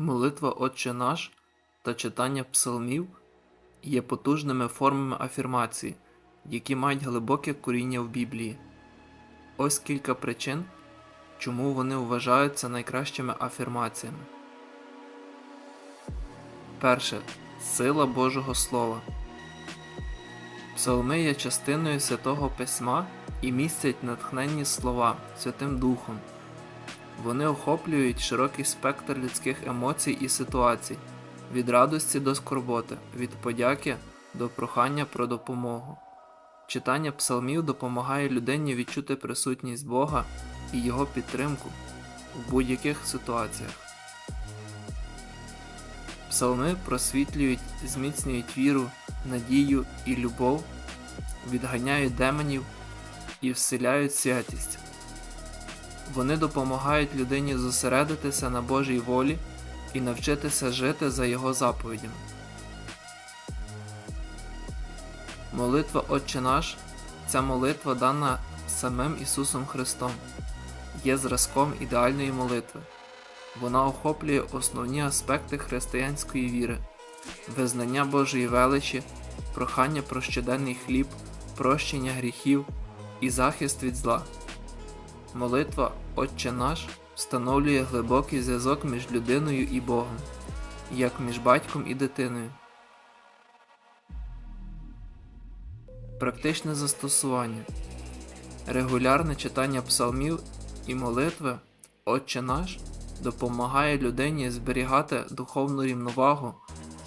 Молитва Отче наш та читання псалмів є потужними формами афірмації, які мають глибоке коріння в Біблії. Ось кілька причин, чому вони вважаються найкращими афірмаціями. Перше. Сила Божого Слова. Псалми є частиною Святого Письма і містять натхненні слова Святим Духом. Вони охоплюють широкий спектр людських емоцій і ситуацій, від радості до скорботи, від подяки до прохання про допомогу. Читання псалмів допомагає людині відчути присутність Бога і Його підтримку у будь-яких ситуаціях. Псалми просвітлюють, зміцнюють віру, надію і любов, відганяють демонів і вселяють святість. Вони допомагають людині зосередитися на Божій волі і навчитися жити за Його заповідями. Молитва Отче наш ця молитва дана самим Ісусом Христом, є зразком ідеальної молитви. Вона охоплює основні аспекти християнської віри, визнання Божої величі, прохання про щоденний хліб, прощення гріхів і захист від зла. Молитва Отче наш встановлює глибокий зв'язок між людиною і Богом, як між батьком і дитиною. Практичне застосування. Регулярне читання псалмів і молитви Отче наш допомагає людині зберігати духовну рівновагу,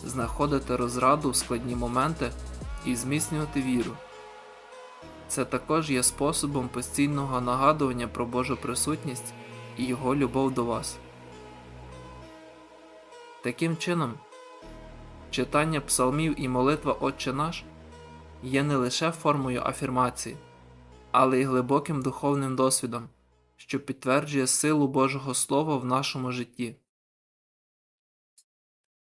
знаходити розраду в складні моменти і зміцнювати віру. Це також є способом постійного нагадування про Божу присутність і Його любов до вас. Таким чином, читання псалмів і молитва Отче наш є не лише формою афірмації, але й глибоким духовним досвідом, що підтверджує силу Божого Слова в нашому житті.